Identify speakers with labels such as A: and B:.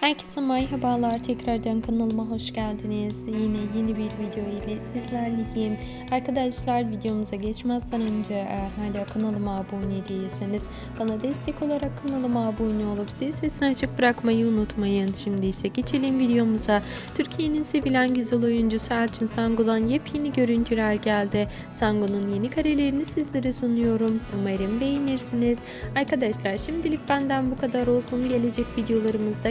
A: Herkese merhabalar. Tekrardan kanalıma hoş geldiniz. Yine yeni bir video ile sizlerleyim. Arkadaşlar videomuza geçmezden önce eğer hala kanalıma abone değilseniz bana destek olarak kanalıma abone olup zil sesini açık bırakmayı unutmayın. Şimdi ise geçelim videomuza. Türkiye'nin sevilen güzel oyuncusu Elçin Sangu'dan yepyeni görüntüler geldi. Sangu'nun yeni karelerini sizlere sunuyorum. Umarım beğenirsiniz. Arkadaşlar şimdilik benden bu kadar olsun. Gelecek videolarımızda